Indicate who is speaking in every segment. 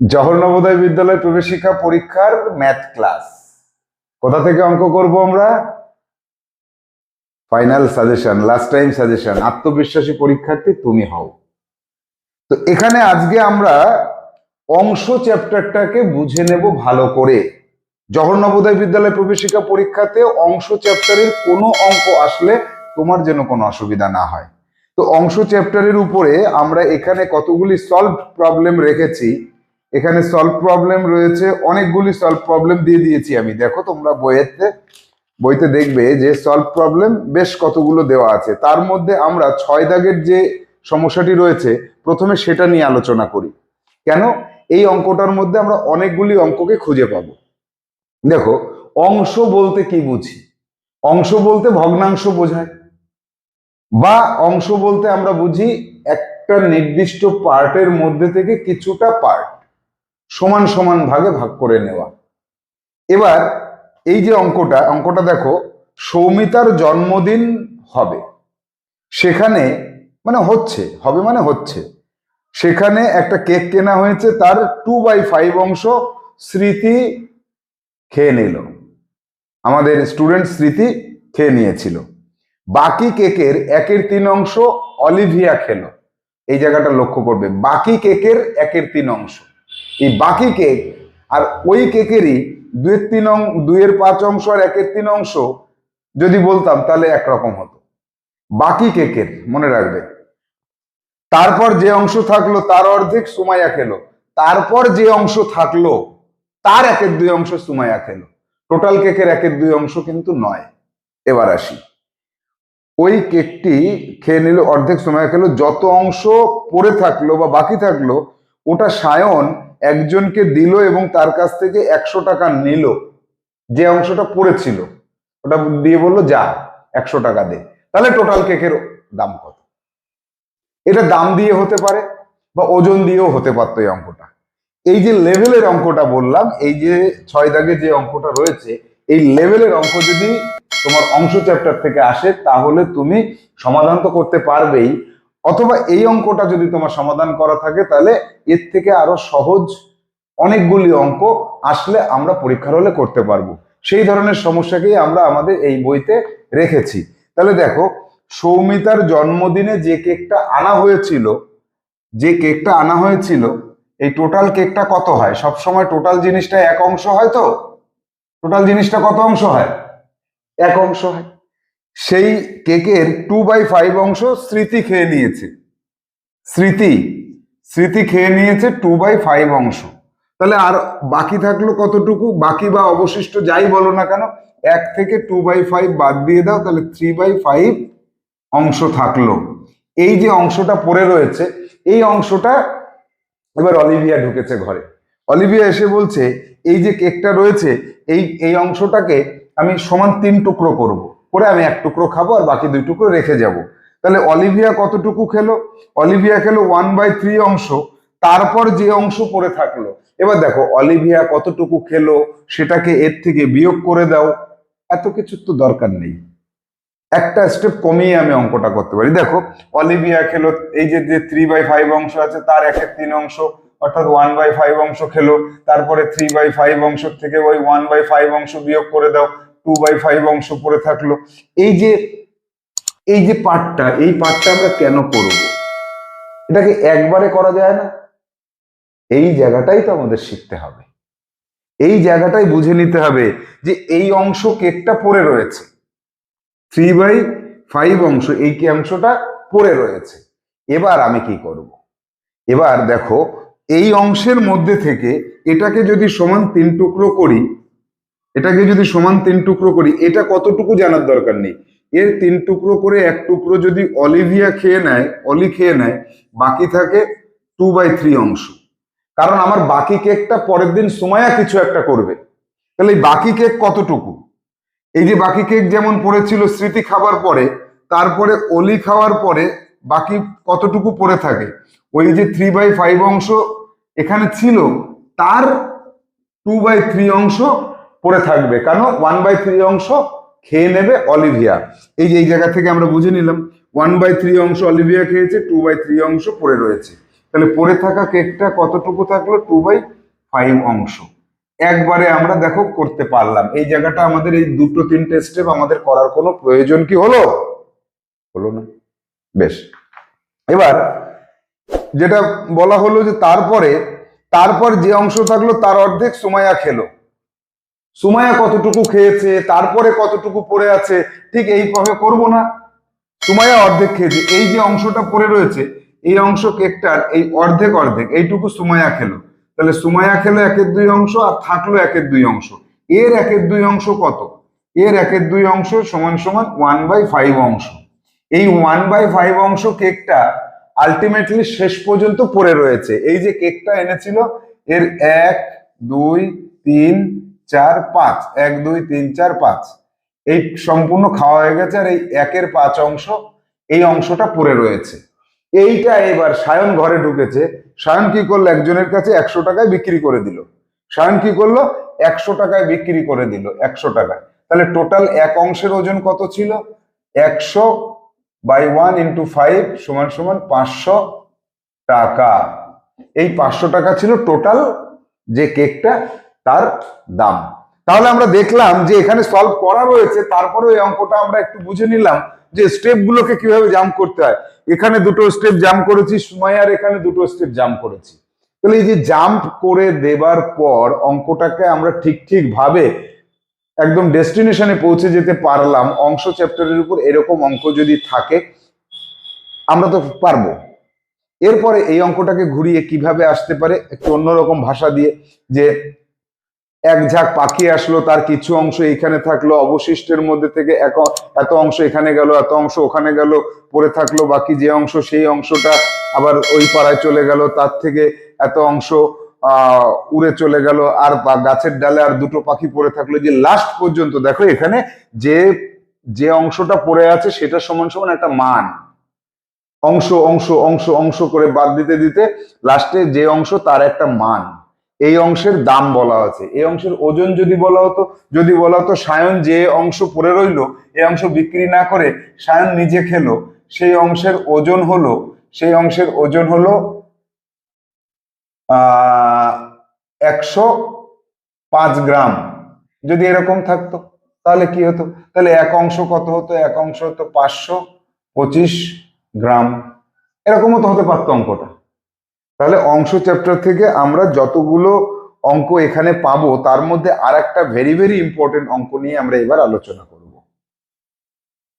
Speaker 1: জহর নবোদয় বিদ্যালয় প্রবেশিকা পরীক্ষার ম্যাথ ক্লাস কোথা থেকে অঙ্ক করব আমরা? Final suggestion last time suggestion আত্মবিশ্বাসী পরীক্ষার্থী তুমি হও। তো এখানে আজকে আমরা অংশ চ্যাপ্টারটাকে বুঝে নেব ভালো করে। জহর নবোদয় বিদ্যালয় প্রবেশিকা পরীক্ষাতে অংশ চ্যাপ্টারের কোনো অঙ্ক আসলে তোমার যেন কোনো অসুবিধা না হয়। তো অংশ চ্যাপ্টারের উপরে আমরা এখানে কতগুলি সলভ প্রবলেম রেখেছি এখানে সলভ প্রবলেম রয়েছে। অনেকগুলি সলভ প্রবলেম দিয়ে দিয়েছি আমি। দেখো তোমরা বইয়েতে, বইতে দেখবে যে সলভ প্রবলেম বেশ কতগুলো দেওয়া আছে। তার মধ্যে আমরা ছয় দাগের যে সমস্যাটি রয়েছে, প্রথমে সেটা নিয়ে আলোচনা করি। কেন? এই অঙ্কটার মধ্যে আমরা অনেকগুলি অঙ্ককে খুঁজে পাবো। দেখো, অংশ বলতে কি বুঝি? অংশ বলতে ভগ্নাংশ বোঝায়। বা অংশ বলতে আমরা বুঝি একটা নির্দিষ্ট পার্টের মধ্যে থেকে কিছুটা পার্ট সমান সমান ভাগে ভাগ করে নেওয়া। এবার এই যে অঙ্কটা অঙ্কটা দেখো, সৌমিতার জন্মদিন হবে। সেখানে মানে হচ্ছে, হবে মানে হচ্ছে। সেখানে একটা কেক কেনা হয়েছে, তার টু বাই ফাইভ অংশ স্মৃতি খেয়ে নিল। আমাদের স্টুডেন্ট স্মৃতি খেয়ে নিয়েছিল। বাকি কেকের একের তিন অংশ অলিভিয়া খেলো। এই জায়গাটা লক্ষ্য করবে। বাকি কেকের একের তিন অংশ। বাকি কেক আর ওই কেকেরই দুয়ের তিন অং, দুইয়ের পাঁচ অংশ আর একের তিন অংশ যদি বলতাম তাহলে একরকম হতো। বাকি কেকের মনে রাখবে। তারপর যে অংশ থাকল তার অর্ধেক সুমাইয়া খেলো। তারপর যে অংশ থাকল তার একের দুই অংশ সুমাইয়া খেলো। টোটাল কেকের একের দুই অংশ কিন্তু নয়। এবার আসি। ওই কেকটি খেয়ে নিল, অর্ধেক সময় খেলো। যত অংশ পড়ে থাকল বা বাকি থাকল, ওটা সায়ন একজনকে দিল এবং তার কাছ থেকে একশো টাকা নিল। যে অংশটা পড়েছিল, ওটা দিয়ে বলল, যা, একশো টাকা দে। তাহলে টোটাল কেকের দাম কত? এটা দাম দিয়ে হতে পারে বা ওজন দিয়েও হতে পারতো এই অঙ্কটা। এই যে লেভেলের অঙ্কটা বললাম, এই যে ছয় দাগে যে অঙ্কটা রয়েছে, এই লেভেলের অঙ্ক যদি তোমার অংশ চ্যাপ্টার থেকে আসে, তাহলে তুমি সমাধান তো করতে পারবেই। অথবা এই অঙ্কটা যদি তোমার সমাধান করা থাকে, তাহলে এর থেকে আরও সহজ অনেকগুলি অঙ্ক আসলে আমরা পরীক্ষার হলে করতে পারব। সেই ধরনের সমস্যাকেই আমরা আমাদের এই বইতে রেখেছি। তাহলে দেখো, সৌমিতার জন্মদিনে যে কেকটা আনা হয়েছিল, যে কেকটা আনা হয়েছিল, এই টোটাল কেকটা কত হয়? সব সময় টোটাল জিনিসটা এক অংশ হয় তো? টোটাল জিনিসটা কত অংশ হয়? এক অংশ হয়। সেই কেকের টু বাই ফাইভ অংশ স্মৃতি খেয়ে নিয়েছে। স্মৃতি স্মৃতি খেয়ে নিয়েছে টু বাই ফাইভ অংশ। তাহলে আর বাকি থাকল কতটুকু? বাকি বা অবশিষ্ট যাই বলো না কেন, এক থেকে টু বাই ফাইভ বাদ দিয়ে দাও, তাহলে থ্রি বাই ফাইভ অংশ থাকল। এই যে অংশটা পড়ে রয়েছে, এই অংশটা এবার অলিভিয়া ঢুকেছে ঘরে। অলিভিয়া এসে বলছে, এই যে কেকটা রয়েছে, এই এই অংশটাকে আমি সমান তিন টুকরো করব। করে আমি এক টুকরো খাব আর বাকি দুই টুকরো রেখে যাব। তাহলে অলিভিয়া কতটুকু খেলো? অলিভিয়া খেলো ওয়ান বাই থ্রি অংশ, তারপর যে অংশ পড়ে থাকল। এবার দেখো, অলিভিয়া কতটুকু খেলো, সেটাকে এর থেকে বিয়োগ করে দাও। এত কিছু তো দরকার নেই। একটা স্টেপ কমিয়ে আমি অঙ্কটা করতে পারি। দেখো, অলিভিয়া খেলো, এই যে যে থ্রি বাই ফাইভ অংশ আছে, তার একের তিন অংশ, অর্থাৎ ওয়ান বাই ফাইভ অংশ খেলো, তারপরে থ্রি বাই ফাইভ অংশ থেকে ওই ওয়ান বাই ফাইভ অংশ বিয়োগ করে দাও। টু বাই ফাইভ অংশ পড়ে থাকল। এই যে এই যে পার্টটা এই পার্টটা আমরা কেন করব? এটাকে একবারে করা যায় না। এই জায়গাটাই তো আমাদের শিখতে হবে। এই জায়গাটাই বুঝে নিতে হবে যে এই অংশ কেকটা পড়ে রয়েছে। থ্রি বাই ফাইভ অংশ, এই কি অংশটা পড়ে রয়েছে। এবার আমি কি করব? এবার দেখো, এই অংশের মধ্যে থেকে এটাকে যদি সমান তিন টুকরো করি এটাকে যদি সমান তিন টুকরো করি, এটা কতটুকু জানার দরকার নেই। এর তিন টুকরো করে এক টুকরো যদি অলিভিয়া খেয়ে নেয়, অলি খেয়ে নেয়, বাকি থাকে টু বাই থ্রি অংশ। কারণ আমার বাকি কেকটা পরের দিন সময়া কিছু একটা করবে। তাহলে এই বাকি কেক কতটুকু? এই যে বাকি কেক যেমন পড়েছিল স্মৃতি খাবার পরে, তারপরে অলি খাওয়ার পরে বাকি কতটুকু পড়ে থাকে? ওই যে থ্রি বাই ফাইভ অংশ এখানে ছিল, তার টু বাই থ্রি অংশ পড়ে থাকবে। কেন? ওয়ান বাই থ্রি অংশ খেয়ে নেবে অলিভিয়া। এই যে এই জায়গা থেকে আমরা বুঝে নিলাম ওয়ান বাই থ্রি অংশ অলিভিয়া খেয়েছে টু বাই থ্রি অংশ পড়ে রয়েছে। তাহলে পড়ে থাকা কেকটা কতটুকু থাকল? টু বাই ফাইভ অংশ। একবারে আমরা দেখো করতে পারলাম। এই জায়গাটা আমাদের এই দুটো তিনটে স্টেপ আমাদের করার কোনো প্রয়োজন কি হলো? হলো না। বেশ। এবার যেটা বলা হলো যে তারপরে, তারপর যে অংশ থাকল তার অর্ধেক সুমাইয়া খেলো। সুমাইয়া কতটুকু খেয়েছে, তারপরে কতটুকু পড়ে আছে, ঠিক এইভাবে করব না। সুমাইয়া অর্ধেক খেয়েছে, এই যে অংশটা পড়ে রয়েছে, এই অংশ কেকটার এই অর্ধেক অর্ধেক, এইটুকু সুমায়া খেলো। তাহলে সুমায়া খেলো একের দুই অংশ আর থাকল একের দুই অংশ। এর একের দুই অংশ কত? এর একের দুই অংশ সমান সমান ওয়ান বাই ফাইভ অংশ। এই ওয়ান বাই ফাইভ অংশ কেকটা আলটিমেটলি শেষ পর্যন্ত পড়ে রয়েছে। এই যে কেকটা এনেছিল, এর এক, দুই, তিন চার পাঁচ এক দুই তিন চার পাঁচ এই সম্পূর্ণ খাওয়া হয়ে গেছে আর এই একের পাঁচ অংশ, এই অংশটা পড়ে রয়েছে। এইটা এবার সায়ন ঘরে ঢুকেছে। সায়ন কি করল? একজনের কাছে একশো টাকায় বিক্রি করে দিল। সায়ন কি করল? একশো টাকায় বিক্রি করে দিল, একশো টাকায়। তাহলে টোটাল এক অংশের ওজন কত ছিল? একশো বাই ওয়ান ইন্টু ফাইভ সমান সমান পাঁচশো টাকা। এই পাঁচশো টাকা ছিল টোটাল যে কেকটা তার দাম। তাহলে আমরা দেখলাম যে এখানে সলভ করা রয়েছে তারপরে এই অঙ্কটা আমরা একটু বুঝে নিলাম যে স্টেপ গুলোকে কীভাবে জাম্প করতে হয়। এখানে দুটো স্টেপ জাম্প করেছি সুমাইয়ার এখানে দুটো স্টেপ জাম্প করেছি। তাহলে এই যে জাম্প করে দেবার পর অঙ্কটাকে আমরা ঠিক ঠিক ভাবে একদম ডেস্টিনেশনে পৌঁছে যেতে পারলাম, অংশ চ্যাপ্টারের উপর এরকম অঙ্ক যদি থাকে, আমরা তো পারব। এরপরে এই অঙ্কটাকে ঘুরিয়ে কীভাবে আসতে পারে, একটু অন্যরকম ভাষা দিয়ে যে এক ঝাঁক পাখি আসলো, তার কিছু অংশ এইখানে থাকল, অবশিষ্টের মধ্যে থেকে এক- এত অংশ এখানে গেল, এত অংশ ওখানে গেল, পড়ে থাকল, বাকি যে অংশ সেই অংশটা আবার ওই পাড়ায় চলে গেল, তার থেকে এত অংশ উড়ে চলে গেল, আর গাছের ডালে আর দুটো পাখি পড়ে থাকল, যে লাস্ট পর্যন্ত। দেখো এখানে যে যে অংশটা পড়ে আছে সেটা সমান সমান একটা মান। অংশ অংশ অংশ অংশ করে বাদ দিতে দিতে লাস্টে যে অংশ তার একটা মান। এই অংশের দাম বলা আছে। এই অংশের ওজন যদি বলা হতো, যদি বলা হতো, সায়ন যে অংশ পড়ে রইল এই অংশ বিক্রি না করে সায়ন নিজে খেলো, সেই অংশের ওজন হলো, সেই অংশের ওজন হলো একশো পাঁচ গ্রাম। যদি এরকম থাকতো, তাহলে কি হতো? তাহলে এক অংশ কত হতো? এক অংশ হতো পাঁচশো পঁচিশ গ্রাম। এরকমও তো হতে পারতো অঙ্কটা। তাহলে অংশ চ্যাপ্টার থেকে আমরা যতগুলো অঙ্ক এখানে পাবো, তার মধ্যে আর একটা ভেরি ভেরি ইম্পর্টেন্ট অঙ্ক নিয়ে আমরা এবার আলোচনা করব।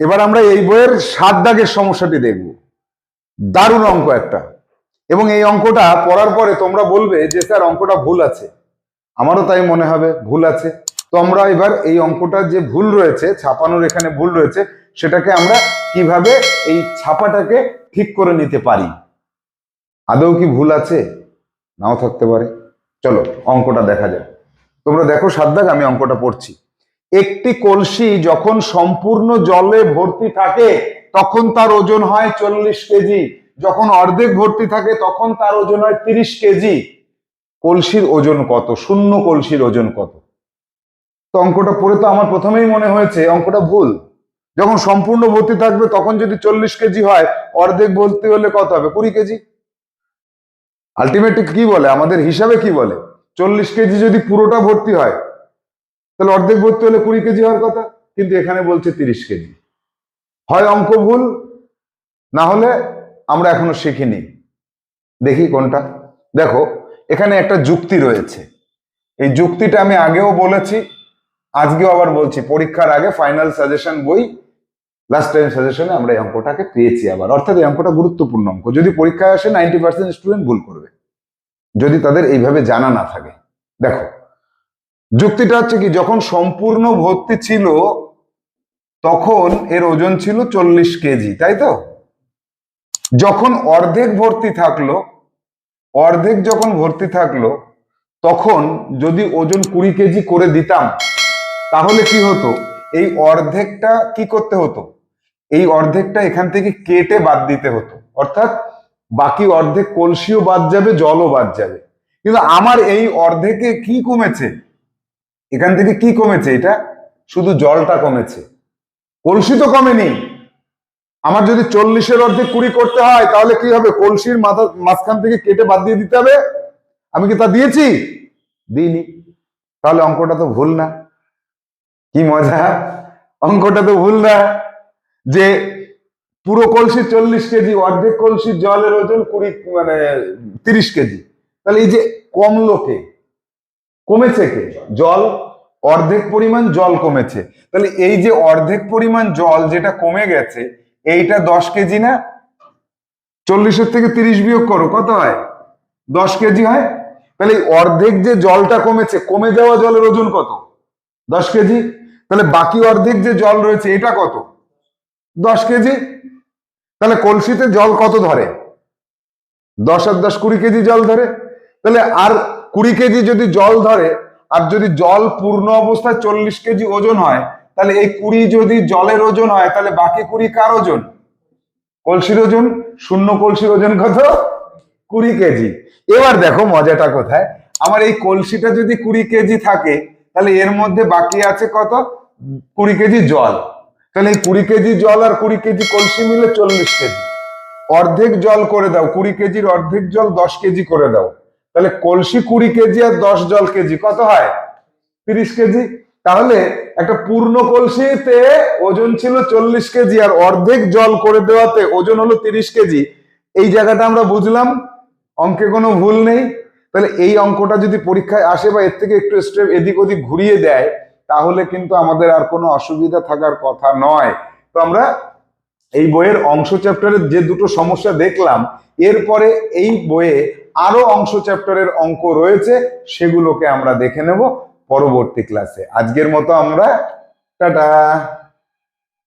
Speaker 1: এবার আমরা এই বইয়ের সাত দাগের সমস্যাটি দেখব। দারুণ অঙ্ক একটা। এবং এই অঙ্কটা পড়ার পরে তোমরা বলবে যে, স্যার, অঙ্কটা ভুল আছে। আমারও তাই মনে হবে, ভুল আছে। তো আমরা এবার এই অঙ্কটা যে ভুল রয়েছে, ছাপানোর এখানে ভুল রয়েছে, সেটাকে আমরা কীভাবে এই ছাপাটাকে ঠিক করে নিতে পারি? আদৌ কি ভুল আছে? নাও থাকতে পারে। চলো, অঙ্কটা দেখা যাক। তোমরা দেখো সাদ্দাক, আমি অঙ্কটা পড়ছি। একটি কলসি যখন সম্পূর্ণ জলে ভর্তি থাকে, তখন তার ওজন হয় চল্লিশ কেজি। যখন অর্ধেক ভর্তি থাকে, তখন তার ওজন হয় তিরিশ কেজি। কলসির ওজন কত? শূন্য কলসির ওজন কত? তো অঙ্কটা পড়ে তো আমার প্রথমেই মনে হয়েছে, অঙ্কটা ভুল। যখন সম্পূর্ণ ভর্তি থাকবে, তখন যদি চল্লিশ কেজি হয়, অর্ধেক ভর্তি হলে কত হবে? কুড়ি কেজি? আলটিমেটলি কি বলে? আমাদের হিসাবে কি বলে? চল্লিশ কেজি যদি পুরোটা ভর্তি হয়, তাহলে অর্ধেক ভর্তি হলে কুড়ি কেজি হওয়ার কথা, কিন্তু এখানে বলছে তিরিশ কেজি। হয় অঙ্ক ভুল, না হলে আমরা এখনও শিখিনি। দেখি কোনটা। দেখো, এখানে একটা যুক্তি রয়েছে। এই যুক্তিটা আমি আগেও বলেছি, আজকেও আবার বলছি। পরীক্ষার আগে ফাইনাল সাজেশন বই লাস্ট টাইম সাজেশনে আমরা এই অঙ্কটাকে পেয়েছি আবার। অর্থাৎ এই অঙ্কটা গুরুত্বপূর্ণ অঙ্ক। যদি পরীক্ষায় আসে নাইনটি পার্সেন্ট স্টুডেন্ট ভুল করবে। যদি তাদের এইভাবে জানা না থাকে। দেখো, যুক্তিটা হচ্ছে কি, যখন সম্পূর্ণ ভর্তি ছিল, তখন এর ওজন ছিল চল্লিশ কেজি, তাই তো? যখন অর্ধেক ভর্তি থাকল, অর্ধেক যখন ভর্তি থাকল, তখন যদি ওজন কুড়ি কেজি করে দিতাম, তাহলে কি হতো? এই অর্ধেকটা কি করতে হতো? এই অর্ধেকটা এখান থেকে কেটে বাদ দিতে হতো। অর্থাৎ বাকি অর্ধেক কলসিও বাদ যাবে, জলও বাদ যাবে। কিন্তু আমার এই অর্ধেকে কি কমেছে? এখান থেকে কি কমেছে এটা? শুধু জলটা কমেছে। কলসি তো কমেনি। আমার যদি চল্লিশের অর্ধেক কুড়ি করতে হয়, তাহলে কি হবে? কলসির মাথা, মাঝখান থেকে কেটে বাদ দিয়ে দিতে হবে? আমি কি তা দিয়েছি? দিইনি। তাহলে অঙ্কটা তো ভুল না। কি মজা। অঙ্কটা তো ভুল না। যে পুরো কলসি চল্লিশ কেজি, অর্ধেক কলসির জলের ওজন কুড়ি মানে তিরিশ কেজি। তাহলে এই যে কমলো কে কমেছে কে? জল, অর্ধেক পরিমাণ জল কমেছে। তাহলে এই যে অর্ধেক পরিমাণ জল যেটা কমে গেছে, এইটা দশ কেজি না? চল্লিশের থেকে তিরিশ বিয়োগ করো, কত হয়? দশ কেজি হয়? তাহলে এই অর্ধেক যে জলটা কমেছে, কমে যাওয়া জলের ওজন কত? দশ কেজি। তাহলে বাকি অর্ধেক যে জল রয়েছে, এটা কত? দশ কেজি? তাহলে কলসিতে জল কত ধরে? দশ আর দশ কুড়ি কেজি জল ধরে। তাহলে আর কুড়ি কেজি যদি জল ধরে, আর যদি জল পূর্ণ অবস্থায় চল্লিশ কেজি ওজন হয়, তাহলে এই কুড়ি যদি জলের ওজন হয়, তাহলে বাকি কুড়ি কার ওজন? কলসির ওজন। শূন্য কলসির ওজন কত? কুড়ি কেজি। এবার দেখো মজাটা কোথায়? আমার এই কলসিটা যদি কুড়ি কেজি থাকে, তাহলে এর মধ্যে বাকি আছে কত? কুড়ি কেজি জল। তাহলে এই কুড়ি কেজি জল আর কুড়ি কেজি কলসি মিলে চল্লিশ কেজি। অর্ধেক জল করে দাও, কুড়ি কেজির অর্ধেক জল দশ কেজি করে দাও। তাহলে কলসি কুড়ি কেজি আর দশ জল কেজি, কত হয়? তিরিশ কেজি। তাহলে একটা পূর্ণ কলসিতে ওজন ছিল চল্লিশ কেজি আর অর্ধেক জল করে দেওয়াতে ওজন হলো তিরিশ কেজি। এই জায়গাটা আমরা বুঝলাম, অঙ্কে কোনো ভুল নেই। তাহলে এই অঙ্কটা যদি পরীক্ষায় আসে বা এর থেকে একটু স্টেপ এদিক ওদিক ঘুরিয়ে দেয় তাহলে কিন্তু আমাদের আর কোনো অসুবিধা থাকার কথা নয়। তো আমরা এই বইয়ের অংশ চ্যাপ্টারের যে দুটো সমস্যা দেখলাম, এরপরে এই বইয়ে আরও অংশ চ্যাপ্টারের অঙ্ক রয়েছে, সেগুলোকে আমরা দেখে নেব পরবর্তী ক্লাসে আজকের মতো আমরা, টাটা!